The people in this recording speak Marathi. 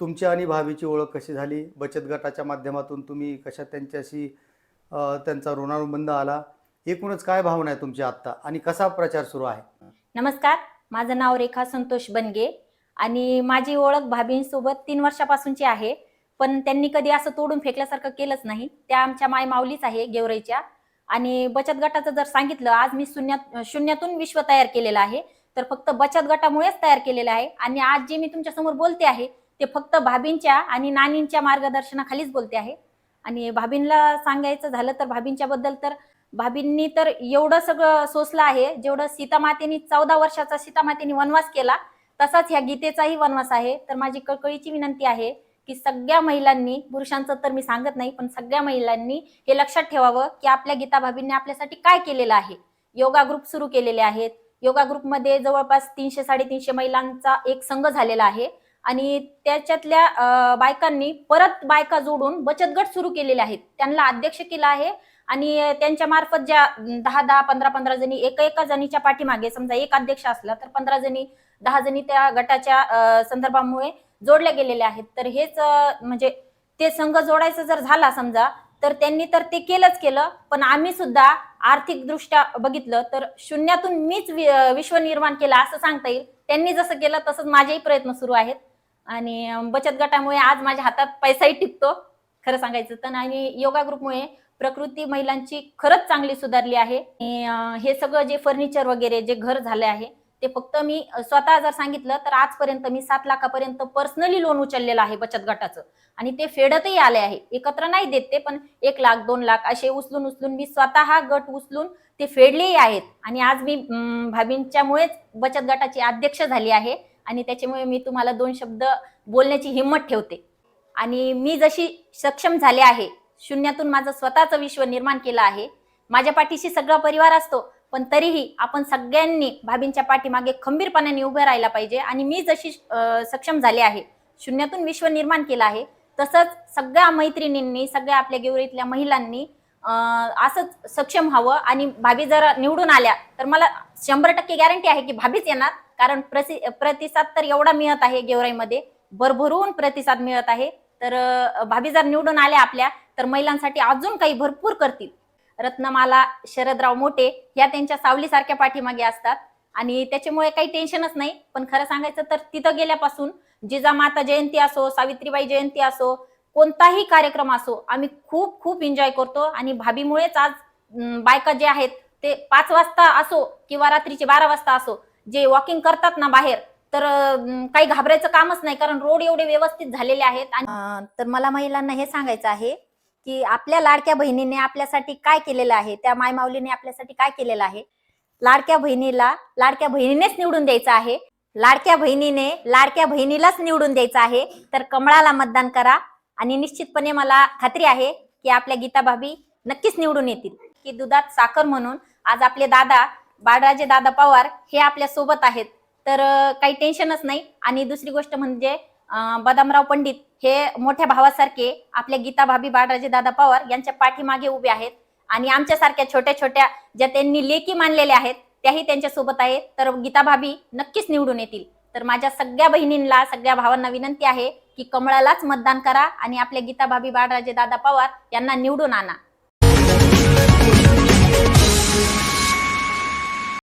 तुमची आणि भावीची ओळख कशी झाली? बचत गटाच्या माध्यमातून तुम्ही कशा त्यांच्याशी त्यांचा ऋणानुबंध आला? एकूणच काय भावना आहे तुमची आत्ता? आणि कसा प्रचार सुरू आहे? नमस्कार. माझं नाव रेखा संतोष बनगे आणि माझी ओळख भाभींसोबत तीन वर्षापासूनची आहे. पण त्यांनी कधी असं तोडून फेकल्यासारखं केलंच नाही. त्या आमच्या माय माऊलीच आहे गेवराईच्या. आणि बचत गटाचं जर सांगितलं आज मी शून्यात शून्यातून विश्व तयार केलेलं आहे. तर फक्त बचत गटामुळेच तयार केलेलं आहे. आणि आज जे मी तुमच्यासमोर बोलते आहे ते फक्त भाभींच्या आणि नानींच्या मार्गदर्शनाखालीच बोलते आहे. आणि भाभींना सांगायचं झालं तर भाभींच्या बद्दल तर भाभींनी तर एवढं सगळं सोसलं आहे जेवढं सीतामातेनी चौदा वर्षाचा सीतामातेनी वनवास केला तसाच ह्या गीतेचाही वनवास आहे. तर माझी कळकळीची विनंती आहे की सगळ्या महिलांनी पुरुषांचं तर मी सांगत नाही पण सगळ्या महिलांनी हे लक्षात ठेवावं की आपल्या गीता भाभींनी आपल्यासाठी काय केलेलं आहे. योगा ग्रुप सुरू केलेले आहेत. योगा ग्रुपमध्ये जवळपास तीनशे साडेतीनशे महिलांचा एक संघ झालेला आहे. आणि त्याच्यातल्या बायकांनी परत बायका जोडून बचत गट सुरू केलेले आहेत. त्यांना अध्यक्ष केला आहे आणि त्यांच्या मार्फत ज्या दहा दहा पंधरा पंधरा जणी एका एका जणीच्या पाठीमागे समजा एक अध्यक्ष असला तर पंधरा जणी दहा जणी त्या गटाच्या संदर्भामुळे जोडल्या गेलेल्या आहेत. तर हेच म्हणजे ते संघ जोडायचं जर झाला समजा तर त्यांनी तर ते केलंच केलं पण आम्ही सुद्धा आर्थिक दृष्ट्या बघितलं तर शून्यातून मीच वि- विश्व निर्माण केलं असं सांगता येईल. त्यांनी जसं केलं तसंच माझेही प्रयत्न सुरू आहेत. आणि बचत गटामुळे आज माझ्या हातात पैसाही टिकतो खरं सांगायचं तर. आणि योगा ग्रुपमुळे प्रकृती महिलांची खरंच चांगली सुधारली आहे. हे सगळं जे फर्निचर वगैरे जे घर झाले आहे ते फक्त मी स्वतः जर सांगितलं तर आजपर्यंत मी सात लाखापर्यंत पर्सनली लोन उचललेलं आहे बचत गटाचं. आणि ते फेडतही आले आहे. एकत्र नाही देत ते पण एक लाख दोन लाख असे उचलून उचलून मी स्वतः गट उचलून ते फेडलेही आहेत. आणि आज मी भाभींच्यामुळेच बचत गटाची अध्यक्ष झाली आहे. आणि त्याच्यामुळे मी तुम्हाला दोन शब्द बोलण्याची हिंमत ठेवते. आणि मी जशी सक्षम झाले आहे शून्यातून माझं स्वतःचं विश्व निर्माण केलं आहे माझ्या पाठीशी सगळा परिवार असतो पण तरीही आपण सगळ्यांनी भाभींच्या पाठीमागे खंबीरपणाने उभे राहायला पाहिजे. आणि मी जशी सक्षम झाले आहे शून्यातून विश्व निर्माण केलं आहे तसंच सगळ्या मैत्रिणींनी सगळ्या आपल्या गेवरीतल्या महिलांनी असंच सक्षम हवं आणि भाभी जर निवडून आल्या तर मला शंभर टक्के गॅरंटी आहे की भाभीच येणार. कारण प्रसि प्रतिसाद तर एवढा मिळत आहे गेवराईमध्ये. भरभरून प्रतिसाद मिळत आहे. तर भाभी जर निवडून आल्या आपल्या तर महिलांसाठी अजून काही भरपूर करतील. रत्नमाला शरदराव मोठे या त्यांच्या सावलीसारख्या पाठीमागे असतात. आणि त्याच्यामुळे काही टेन्शनच नाही. पण खरं सांगायचं तर तिथं गेल्यापासून जिजामाता जयंती असो सावित्रीबाई जयंती असो कोणताही कार्यक्रम असो आम्ही खूप खूप एन्जॉय करतो. आणि भाभीमुळेच आज बायका जे आहेत ते पाच वाजता असो किंवा रात्रीचे बारा वाजता असो जे वॉकिंग करतात ना बाहेर तर काही घाबरायचं कामच नाही कारण रोड एवढे व्यवस्थित झालेले आहेत आणि तर मला महिलांना हे सांगायचं आहे की आपल्या लाडक्या बहिणीने आपल्यासाठी काय केलेलं आहे त्या मायमाऊलीने आपल्यासाठी काय केलेलं आहे? लाडक्या बहिणीला लाडक्या बहिणीनेच निवडून द्यायचं आहे? लाडक्या बहिणीने लाडक्या बहिणीलाच निवडून द्यायचं आहे? तर कमळाला मतदान करा. आणि निश्चितपणे मला खात्री आहे की आपल्या गीता भाभी नक्कीच निवडून येतील. की दुधात साखर म्हणून आज आपले दादा बाळराजे दादा पवार हे आपल्यासोबत आहेत. तर काही टेन्शनच नाही. आणि दुसरी गोष्ट म्हणजे बदामराव पंडित हे मोठ्या भावासारखे आपल्या गीता भाभी बाळराजे दादा पवार यांच्या पाठीमागे उभे आहेत. आणि आमच्यासारख्या छोट्या छोट्या ज्या त्यांनी लेखी मानलेल्या आहेत त्याही त्यांच्यासोबत आहेत. तर गीता भाभी नक्कीच निवडून येतील. तर माझ्या सगळ्या बहिणींना सगळ्या भावांना विनंती आहे की कमळालाच मतदान करा आणि आपल्या गीता भाभी बाळराजे दादा पवार यांना निवडून आणा.